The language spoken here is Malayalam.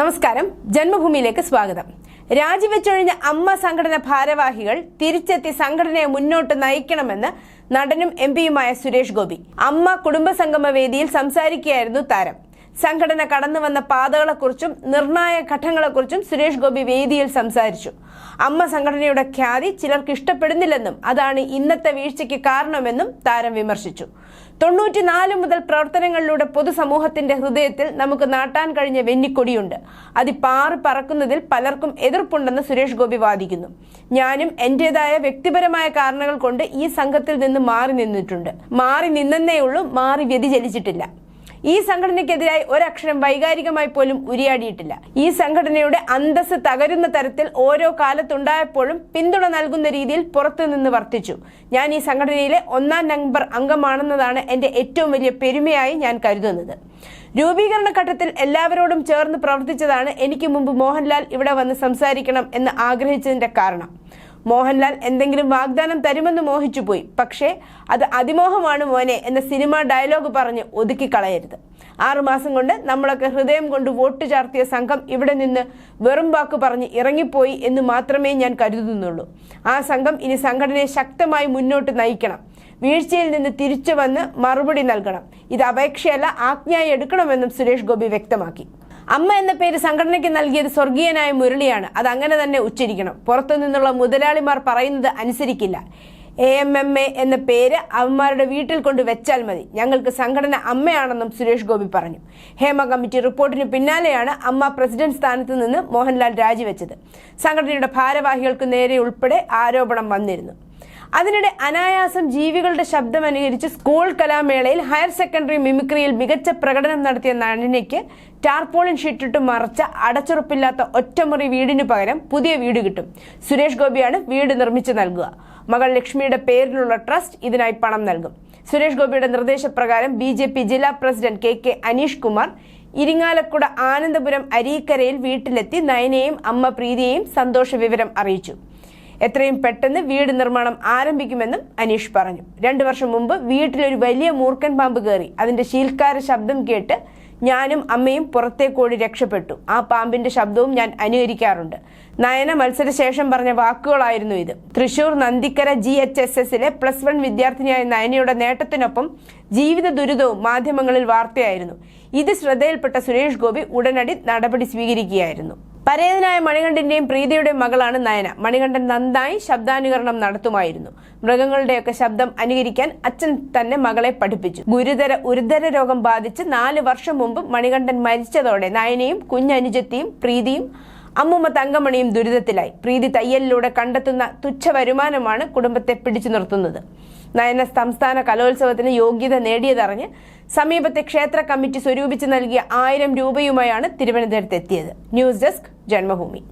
നമസ്കാരം. ജന്മഭൂമിയിലേക്ക് സ്വാഗതം. രാജിവെച്ചൊഴിഞ്ഞ അമ്മ സംഘടന ഭാരവാഹികൾ തിരിച്ചെത്തി സംഘടനയെ മുന്നോട്ട് നയിക്കണമെന്ന് നടനും എം പിയുമായ സുരേഷ് ഗോപി. അമ്മ കുടുംബസംഗമ വേദിയിൽ സംസാരിക്കുകയായിരുന്നു താരം. സംഘടന കടന്നു വന്ന പാതകളെക്കുറിച്ചും നിർണായക ഘട്ടങ്ങളെക്കുറിച്ചും സുരേഷ് ഗോപി വേദിയിൽ സംസാരിച്ചു. അമ്മ സംഘടനയുടെ ഖ്യാതി ചിലർക്ക് ഇഷ്ടപ്പെടുന്നില്ലെന്നും അതാണ് ഇന്നത്തെ വീഴ്ചയ്ക്ക് കാരണമെന്നും താരം വിമർശിച്ചു. തൊണ്ണൂറ്റിനാല് മുതൽ പ്രവർത്തനങ്ങളിലൂടെ പൊതുസമൂഹത്തിന്റെ ഹൃദയത്തിൽ നമുക്ക് നാട്ടാൻ കഴിഞ്ഞ വെന്നിക്കൊടിയുണ്ട്. അത് പാറി പറക്കുന്നതിൽ പലർക്കും എതിർപ്പുണ്ടെന്ന് സുരേഷ് ഗോപി വാദിക്കുന്നു. ഞാനും എന്റേതായ വ്യക്തിപരമായ കാരണങ്ങൾ കൊണ്ട് ഈ സംഘത്തിൽ നിന്ന് മാറി നിന്നിട്ടുണ്ട്. മാറി നിന്നേ ഉള്ളൂ മാറി വ്യതിചലിച്ചിട്ടില്ല. ഈ സംഘടനയ്ക്കെതിരായി ഒരക്ഷരം വൈകാരികമായി പോലും ഉരിയാടിയിട്ടില്ല. ഈ സംഘടനയുടെ അന്തസ് തകരുന്ന തരത്തിൽ ഓരോ കാലത്തുണ്ടായപ്പോഴും പിന്തുണ നൽകുന്ന രീതിയിൽ പുറത്തുനിന്ന് വർത്തിച്ചു. ഞാൻ ഈ സംഘടനയിലെ ഒന്നാം നമ്പർ അംഗമാണെന്നതാണ് എന്റെ ഏറ്റവും വലിയ പെരുമയായി ഞാൻ കരുതുന്നത്. രൂപീകരണ ഘട്ടത്തിൽ എല്ലാവരോടും ചേർന്ന് പ്രവർത്തിച്ചതാണ് എനിക്ക് മുമ്പ് മോഹൻലാൽ ഇവിടെ വന്ന് സംസാരിക്കണം എന്ന് ആഗ്രഹിച്ചതിന്റെ കാരണം. മോഹൻലാൽ എന്തെങ്കിലും വാഗ്ദാനം തരുമെന്ന് മോഹിച്ചു പോയി. പക്ഷേ അത് അതിമോഹമാണ് മോനെ എന്ന സിനിമ ഡയലോഗ് പറഞ്ഞ് ഒതുക്കി കളയരുത്. ആറുമാസം കൊണ്ട് നമ്മളൊക്കെ ഹൃദയം കൊണ്ട് വോട്ട് ചാർത്തിയ സംഘം ഇവിടെ നിന്ന് വെറും വാക്ക് പറഞ്ഞ് ഇറങ്ങിപ്പോയി എന്ന് മാത്രമേ ഞാൻ കരുതുന്നുള്ളൂ. ആ സംഘം ഇനി സംഘടനയെ ശക്തമായി മുന്നോട്ട് നയിക്കണം. വീഴ്ചയിൽ നിന്ന് തിരിച്ചു വന്ന് മറുപടി നൽകണം. ഇത് അപേക്ഷയല്ല ആജ്ഞയായി എടുക്കണമെന്നും സുരേഷ് ഗോപി വ്യക്തമാക്കി. അമ്മ എന്ന പേര് സംഘടനയ്ക്ക് നൽകിയത് സ്വർഗീയനായ മുരളിയാണ്. അത് അങ്ങനെ തന്നെ ഉച്ചരിക്കണം. പുറത്തു നിന്നുള്ള മുതലാളിമാർ പറയുന്നത് അനുസരിക്കില്ല. എ എം എം എ എന്ന പേര് അവന്മാരുടെ വീട്ടിൽ കൊണ്ട് വെച്ചാൽ മതി. ഞങ്ങൾക്ക് സംഘടന അമ്മയാണെന്നും സുരേഷ് ഗോപി പറഞ്ഞു. ഹേമ കമ്മിറ്റി റിപ്പോർട്ടിന് പിന്നാലെയാണ് അമ്മ പ്രസിഡന്റ് സ്ഥാനത്ത് നിന്ന് മോഹൻലാൽ രാജിവെച്ചത്. സംഘടനയുടെ ഭാരവാഹികൾക്ക് നേരെ ഉൾപ്പെടെ ആരോപണം വന്നിരുന്നു. അതിനിടെ അനായാസം ജീവികളുടെ ശബ്ദം അനുകരിച്ച് സ്കൂൾ കലാമേളയിൽ ഹയർ സെക്കൻഡറി മിമിക്രിയിൽ മികച്ച പ്രകടനം നടത്തിയ നടനയ്ക്ക് ടാർപോളിൻ ഷീറ്റിട്ട് മറച്ച അടച്ചുറപ്പില്ലാത്ത ഒറ്റമുറി വീടിന് പകരം പുതിയ വീട് കിട്ടും. സുരേഷ് ഗോപിയാണ് വീട് നിർമ്മിച്ചു നൽകുക. മകൾ ലക്ഷ്മിയുടെ പേരിലുള്ള ട്രസ്റ്റ് ഇതിനായി പണം നൽകും. സുരേഷ് ഗോപിയുടെ നിർദ്ദേശപ്രകാരം ബി ജെ പി ജില്ലാ president K K Aneesh Kumar Irinjalakuda Anandapuram അരീക്കരയിൽ വീട്ടിലെത്തി നയനയെയും അമ്മ പ്രീതിയെയും സന്തോഷ വിവരം അറിയിച്ചു. എത്രയും പെട്ടെന്ന് വീട് നിർമ്മാണം ആരംഭിക്കുമെന്നും അനീഷ് പറഞ്ഞു. രണ്ടു വർഷം മുമ്പ് വീട്ടിലൊരു വലിയ മൂർക്കൻ പാമ്പ് കയറി. അതിന്റെ ശീൽക്കാര ശബ്ദം കേട്ട് ഞാനും അമ്മയും പുറത്തേക്കോടി രക്ഷപ്പെട്ടു. ആ പാമ്പിന്റെ ശബ്ദവും ഞാൻ അനുകരിക്കാറുണ്ട്. നയന മത്സരശേഷം പറഞ്ഞ വാക്കുകളായിരുന്നു ഇത്. Thrissur Nandikkara G H S എസിലെ പ്ലസ് വൺ വിദ്യാർത്ഥിനിയായ നയനയുടെ നേട്ടത്തിനൊപ്പം ജീവിത ദുരിതവും മാധ്യമങ്ങളിൽ വാർത്തയായിരുന്നു. ഇത് ശ്രദ്ധയിൽപ്പെട്ട സുരേഷ് ഗോപി ഉടനടി നടപടി സ്വീകരിക്കുകയായിരുന്നു. പരേതനായ മണികണ്ഠന്റെയും പ്രീതിയുടെയും മകളാണ് നയന. മണികണ്ഠൻ നന്നായി ശബ്ദാനുകരണം നടത്തുമായിരുന്നു. മൃഗങ്ങളുടെയൊക്കെ ശബ്ദം അനുകരിക്കാൻ അച്ഛൻ തന്നെ മകളെ പഠിപ്പിച്ചു. ഗുരുതര ഉരുതര രോഗം ബാധിച്ച് നാല് വർഷം മുമ്പ് മണികണ്ഠൻ മരിച്ചതോടെ നയനയും കുഞ്ഞനുജത്തിയും പ്രീതിയും അമ്മുമ്മ തങ്കമണിയും ദുരിതത്തിലായി. പ്രീതി തയ്യലിലൂടെ കണ്ടെത്തുന്ന തുച്ഛ വരുമാനമാണ് കുടുംബത്തെ പിടിച്ചു നിർത്തുന്നത്. നയന സംസ്ഥാന കലോത്സവത്തിന് യോഗ്യത നേടിയതറിഞ്ഞ് സമീപത്തെ ക്ഷേത്ര കമ്മിറ്റി സ്വരൂപിച്ച് നൽകിയ ആയിരം രൂപയുമായാണ് തിരുവനന്തപുരത്ത് എത്തിയത് ന്യൂസ് ഡെസ്ക് ജന്മഭൂമി.